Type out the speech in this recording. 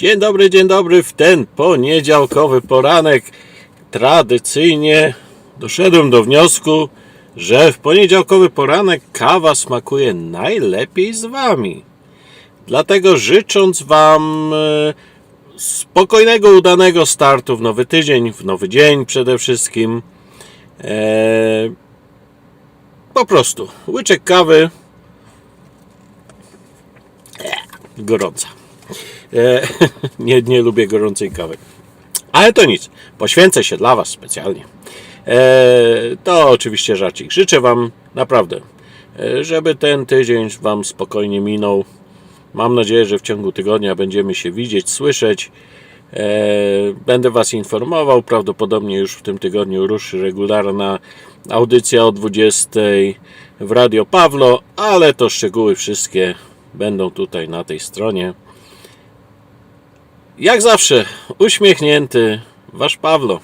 Dzień dobry, dzień dobry. W ten poniedziałkowy poranek tradycyjnie doszedłem do wniosku, że w poniedziałkowy poranek kawa smakuje najlepiej z Wami. Dlatego życząc Wam e, spokojnego, udanego startu w nowy tydzień, w nowy dzień przede wszystkim, e, po prostu łyczek kawy e, gorąca. E, nie, nie lubię gorącej kawy. Ale to nic. Poświęcę się dla Was specjalnie. E, to oczywiście żarcik. Życzę Wam naprawdę, e, żeby ten tydzień Wam spokojnie minął. Mam nadzieję, że w ciągu tygodnia będziemy się widzieć, słyszeć. E, Będę Was informował. Prawdopodobnie już w tym tygodniu ruszy regularna audycja o 20 w Radio Pawlo, ale to szczegóły wszystkie będą tutaj na tej stronie. Jak zawsze, uśmiechnięty Wasz Pawlo.